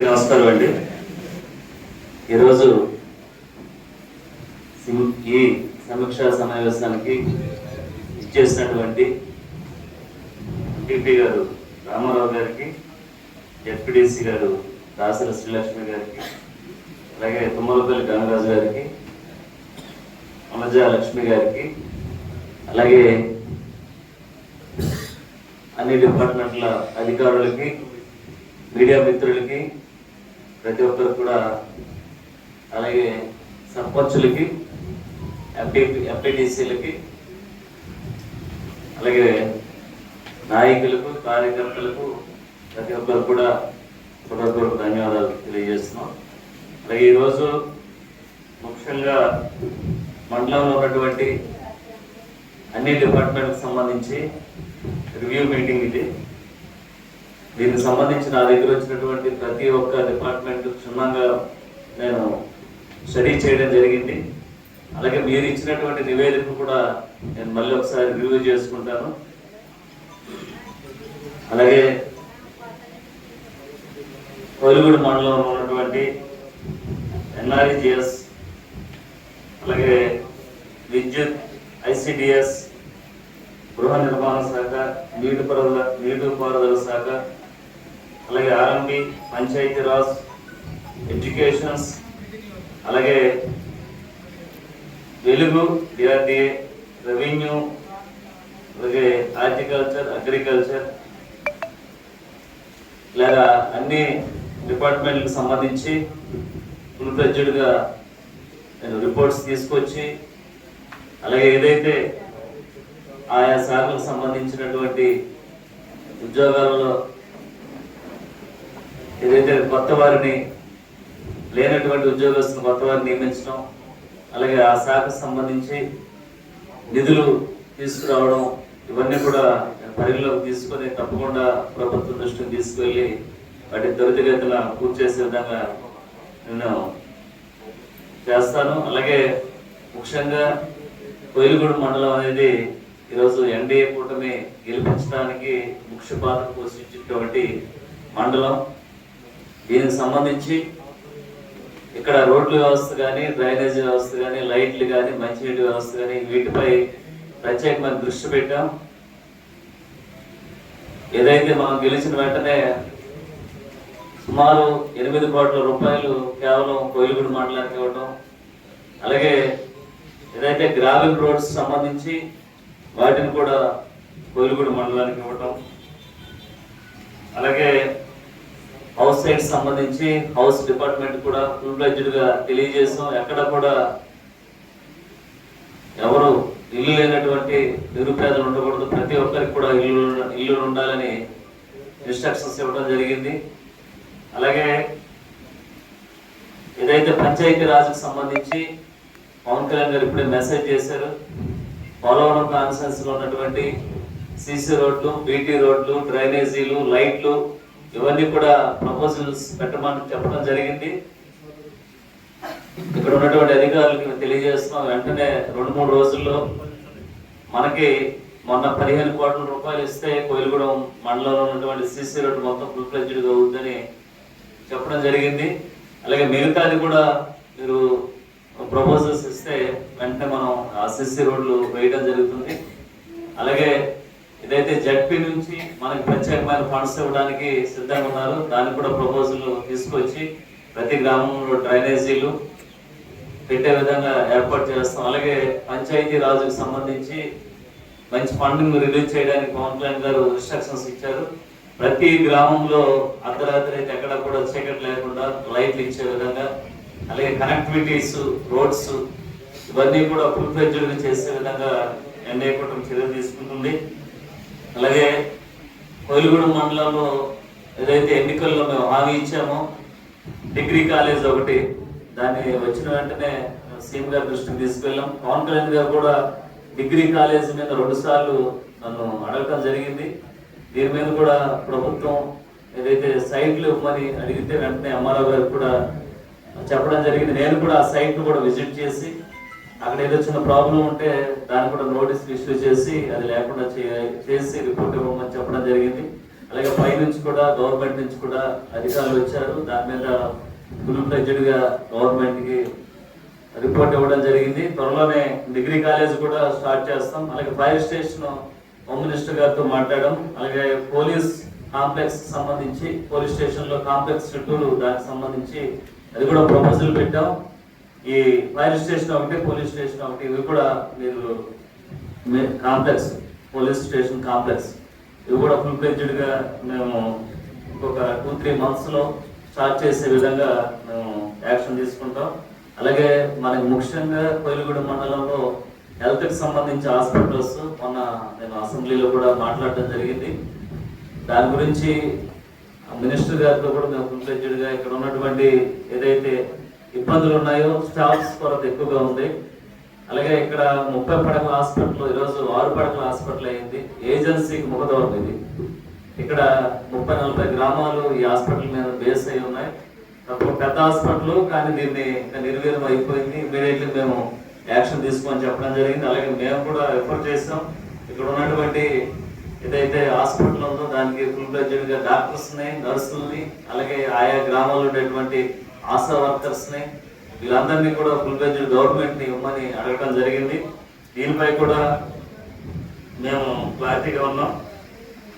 నమస్కారం అండి. ఈరోజు ఈ సమీక్షా సమావేశానికి ఇచ్చేసినటువంటి టీపీ గారు రామారావు గారికి ఎఫ్పిడిసి గారు దాసర శ్రీలక్ష్మి గారికి అలాగే తుమ్మలపల్లి గంగరాజు గారికి అమజ లక్ష్మి గారికి అలాగే అన్ని డిపార్ట్మెంట్ల అధికారులకి మీడియా మిత్రులకి ప్రతి ఒక్కరు కూడా అలాగే సర్పంచులకి ఎంపీ ఎంపీటీసీలకి అలాగే నాయకులకు కార్యకర్తలకు ప్రతి ఒక్కరు కూడా హృదయపూర్వక ధన్యవాదాలు తెలియజేస్తున్నాం. అలాగే ఈరోజు ముఖ్యంగా మండలంలో ఉన్నటువంటి అన్ని డిపార్ట్మెంట్కి సంబంధించి రివ్యూ మీటింగ్ ఇది. దీనికి సంబంధించి నా దగ్గర వచ్చినటువంటి ప్రతి ఒక్క డిపార్ట్మెంట్ క్షుణ్ణంగా నేను స్టడీ చేయడం జరిగింది. అలాగే మీరు ఇచ్చినటువంటి నివేదిక కూడా నేను మళ్ళీ ఒకసారి రివ్యూ చేసుకుంటాను. అలాగే కోలిగూడు మండలంలో ఉన్నటువంటి ఎన్ఆర్జిఎస్ అలాగే విద్యుత్ ఐసిడిఎస్ గృహ నిర్మాణ శాఖ నీటిపారుదల నీటిపారుదల శాఖ అలాగే ఆర్ఎంబి పంచాయతీరాజ్ ఎడ్యుకేషన్స్ అలాగే వెలుగు డిఆర్డిఏ రెవెన్యూ అలాగే హార్టికల్చర్ అగ్రికల్చర్ ఇలాగా అన్ని డిపార్ట్మెంట్లకు సంబంధించి ఫుల్ నేను రిపోర్ట్స్ తీసుకొచ్చి అలాగే ఏదైతే ఆయా శాఖలకు సంబంధించినటువంటి ఉద్యోగాలలో ఏదైతే కొత్త వారిని లేనటువంటి ఉద్యోగస్తులు కొత్త వారిని నియమించడం అలాగే ఆ శాఖకు సంబంధించి నిధులు తీసుకురావడం ఇవన్నీ కూడా పరిగణలోకి తీసుకొని తప్పకుండా ప్రభుత్వం దృష్టికి తీసుకువెళ్ళి వాటి త్వరితగతిన పూర్తి చేసే విధంగా నేను చేస్తాను. అలాగే ముఖ్యంగా కోయిలగూడ మండలం అనేది ఈరోజు ఎన్డీఏ కూటమి గెలిపించడానికి ముఖ్య పాత్ర పోషించినటువంటి మండలం. దీనికి సంబంధించి ఇక్కడ రోడ్ల వ్యవస్థ కానీ డ్రైనేజీ వ్యవస్థ కానీ లైట్లు కానీ మంచినీటి వ్యవస్థ కానీ వీటిపై ప్రత్యేకమైన దృష్టి పెట్టాం. ఏదైతే మనం గెలిచిన వెంటనే సుమారు ఎనిమిది కోట్ల రూపాయలు కేవలం కోయిలగూడ మండలానికి ఇవ్వటం అలాగే ఏదైతే గ్రావెల్ రోడ్స్ సంబంధించి వాటిని కూడా కోయిలగూడ మండలానికి ఇవ్వటం అలాగే హౌస్ సైడ్ సంబంధించి హౌస్ డిపార్ట్మెంట్ కూడా ఫుల్గా తెలియజేసాం ఎక్కడ కూడా ఎవరు ఇల్లు లేనటువంటి నిరుపేదలు ఉండకూడదు. ప్రతి ఒక్కరికి కూడా ఇల్లు ఇల్లు ఉండాలని ఇన్స్ట్రక్షన్స్ ఇవ్వడం జరిగింది. అలాగే ఏదైతే పంచాయతీ రాజుకు సంబంధించి పవన్ కళ్యాణ్ గారు ఇప్పుడే మెసేజ్ చేశారు. పోలవరం కాన్ఫరెన్స్లో ఉన్నటువంటి సీసీ రోడ్లు బీటీ రోడ్లు డ్రైనేజీలు లైట్లు ఇవన్నీ కూడా ప్రపోజల్స్ పెట్టమని చెప్పడం జరిగింది. ఇక్కడ ఉన్నటువంటి అధికారులకు తెలియజేస్తున్నాం వెంటనే రెండు మూడు రోజుల్లో మనకి మొన్న పదిహేను కోట్ల రూపాయలు ఇస్తే కోయిలగూడెం మండలంలో ఉన్నటువంటి సీసీ రోడ్డు మొత్తం ఫుల్ ఫ్లెడ్జ్డ్గా అవుతుందని చెప్పడం జరిగింది. అలాగే మిగతాది కూడా మీరు ప్రపోజల్స్ ఇస్తే వెంటనే మనం ఆ సిసి రోడ్లు వేయడం జరుగుతుంది. అలాగే ఇదైతే జడ్పీ నుంచి మనకి ప్రత్యేకమైన ఫండ్స్ ఇవ్వడానికి సిద్ధంగా ఉన్నారు. దానికి కూడా ప్రపోజల్ తీసుకొచ్చి ప్రతి గ్రామంలో డ్రైనేజీలు పెట్టే విధంగా ఏర్పాటు చేస్తాం. అలాగే పంచాయతీ రాజుకు సంబంధించి మంచి ఫండింగ్ రిలీజ్ చేయడానికి పవన్ కళ్యాణ్ గారు ఇన్స్ట్రక్షన్స్ ఇచ్చారు. ప్రతి గ్రామంలో అర్ధరాత్రి అయితే ఎక్కడ కూడా చీకటి లేకుండా లైట్లు ఇచ్చే విధంగా అలాగే కనెక్టివిటీస్ రోడ్స్ ఇవన్నీ కూడా ఫుల్ ఫ్లెడ్జ్డ్గా చేసే విధంగా ఎన్ఐ కుటుంబం చర్యలు తీసుకుంటుంది. అలాగే కోలిగూడెం మండలంలో ఏదైతే ఎన్నికల్లో మేము హామీ ఇచ్చామో డిగ్రీ కాలేజ్ ఒకటి దాన్ని వచ్చిన వెంటనే సీఎం గారి దృష్టికి తీసుకెళ్ళాం. పవన్ కళ్యాణ్ గారు కూడా డిగ్రీ కాలేజ్ మీద రెండు సార్లు నన్ను అడగటం జరిగింది. దీని మీద కూడా ప్రభుత్వం ఏదైతే సైట్లు ఇవ్వమని అడిగితే వెంటనే ఎంఆర్ఓ గారికి కూడా చెప్పడం జరిగింది. నేను కూడా ఆ సైట్ను కూడా విజిట్ చేసి అక్కడ ఏదో చిన్న ప్రాబ్లం ఉంటే దాన్ని కూడా నోటీస్ ఇష్యూ చేసి అది లేకుండా చే- చేసి రిపోర్ట్ ఇవ్వమని చెప్పడం జరిగింది. అలాగే పై నుంచి కూడా గవర్నమెంట్ నుంచి కూడా అధికారులు వచ్చారు. దాని మీద ఫుల్ ఫ్లెడ్జ్డ్ గవర్నమెంట్కి రిపోర్ట్ ఇవ్వడం జరిగింది. త్వరలోనే డిగ్రీ కాలేజ్ కూడా స్టార్ట్ చేస్తాం. అలాగే ఫైర్ స్టేషన్ హోమ్ మినిస్టర్ గారితో మాట్లాడడం అలాగే పోలీస్ కాంప్లెక్స్ సంబంధించి పోలీస్ స్టేషన్లో కాంప్లెక్స్ చుట్టూరు దానికి సంబంధించి అది కూడా ప్రపోజల్ పెట్టాం. ఈ ఫైర్ స్టేషన్ ఒకటి పోలీస్ స్టేషన్ ఒకటి ఇవి కూడా మీరు కాంప్లెక్స్ పోలీస్ స్టేషన్ కాంప్లెక్స్. ఇవి కూడా ఫుల్ ఫ్లెడ్జ్డ్ మేము ఇంకొక టూ త్రీ మంత్స్లో స్టార్ట్ చేసే విధంగా మేము యాక్షన్ తీసుకుంటాం. అలాగే మనకి ముఖ్యంగా కోయిలగూడ మండలంలో హెల్త్కి సంబంధించి హాస్పిటల్స్ మొన్న నేను అసెంబ్లీలో కూడా మాట్లాడడం జరిగింది. దాని గురించి మినిస్టర్ గారితో కూడా మేము ఫుల్ ఇక్కడ ఉన్నటువంటి ఏదైతే ఇబ్బందులు ఉన్నాయో స్టాఫ్స్ కొరత ఎక్కువగా ఉంది. అలాగే ఇక్కడ ముప్పై పడకల హాస్పిటల్ ఈరోజు ఆరు పడకల హాస్పిటల్ అయింది. ఏజెన్సీకి ముఖదూరం ఇది. ఇక్కడ ముప్పై నలభై గ్రామాలు ఈ హాస్పిటల్ మీద బేస్ అయి ఉన్నాయి. తక్కువ పెద్ద హాస్పిటల్ కానీ దీన్ని నిర్వీర్యం అయిపోయింది. ఇమీడియట్లీ మేము యాక్షన్ తీసుకొని చెప్పడం జరిగింది. అలాగే మేము కూడా రిఫర్ చేసాం ఇక్కడ ఉన్నటువంటి ఏదైతే హాస్పిటల్ ఉందో దానికి ఫుల్ ఫ్లెడ్జ్డ్గా నర్సుల్ని అలాగే ఆయా గ్రామాల్లో ఉండేటువంటి ఆశా వర్కర్స్ని వీళ్ళందరినీ కూడా ఫుల్ ఫ్లెడ్జ్డ్ గవర్నమెంట్ని ఇవ్వమని అడగడం జరిగింది. దీనిపై కూడా మేము క్లారిటీగా ఉన్నాం.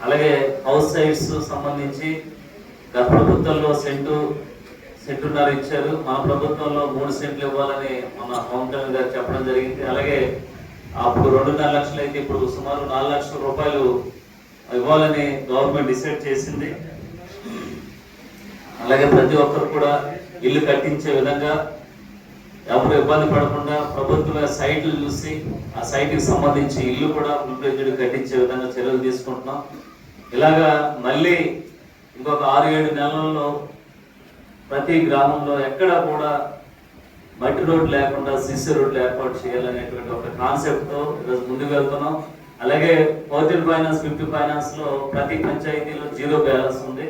అలాగే హౌస్ సైట్స్ సంబంధించి గత ప్రభుత్వంలో సెంటు సెంటున్నర ఇచ్చారు. మన ప్రభుత్వంలో మూడు సెంట్లు ఇవ్వాలని మన పవన్ కళ్యాణ్ గారు చెప్పడం జరిగింది. అలాగే అప్పుడు రెండున్నర లక్షలు అయితే ఇప్పుడు సుమారు నాలుగు లక్షల రూపాయలు ఇవ్వాలని గవర్నమెంట్ డిసైడ్ చేసింది. అలాగే ప్రతి ఒక్కరు కూడా ఇల్లు కట్టించే విధంగా ఎవరు ఇబ్బంది పడకుండా ప్రభుత్వ సైట్లు చూసి ఆ సైట్కి సంబంధించి ఇల్లు కూడా ఫుల్ కట్టించే విధంగా చర్యలు తీసుకుంటున్నాం. ఇలాగా మళ్ళీ ఇంకొక ఆరు ఏడు నెలల్లో ప్రతి గ్రామంలో ఎక్కడ కూడా మట్టి రోడ్ లేకుండా సిసి రోడ్లు ఏర్పాటు చేయాలనేటువంటి ఒక కాన్సెప్ట్తో ఈరోజు ముందుకు వెళ్తున్నాం. అలాగే ఫోర్టీన్ ఫైనాన్స్ ఫిఫ్టీ ఫైనాన్స్లో ప్రతి పంచాయతీలో జీరో బ్యాలెన్స్ ఉంది.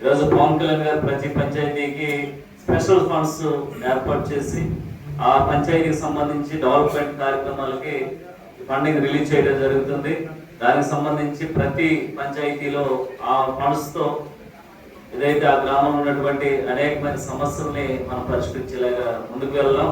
ఈరోజు పవన్ కళ్యాణ్ గారు ప్రతి పంచాయతీకి స్పెషల్ ఫండ్స్ ఏర్పాటు చేసి ఆ పంచాయతీకి సంబంధించి డెవలప్మెంట్ కార్యక్రమాలకి ఫండింగ్ రిలీజ్ చేయడం జరుగుతుంది. దానికి సంబంధించి ప్రతి పంచాయతీలో ఆ ఫండ్స్తో ఏదైతే ఆ గ్రామంలో ఉన్నటువంటి అనేకమైన సమస్యల్ని మనం పరిష్కరించేలాగా ముందుకు వెళ్ళాం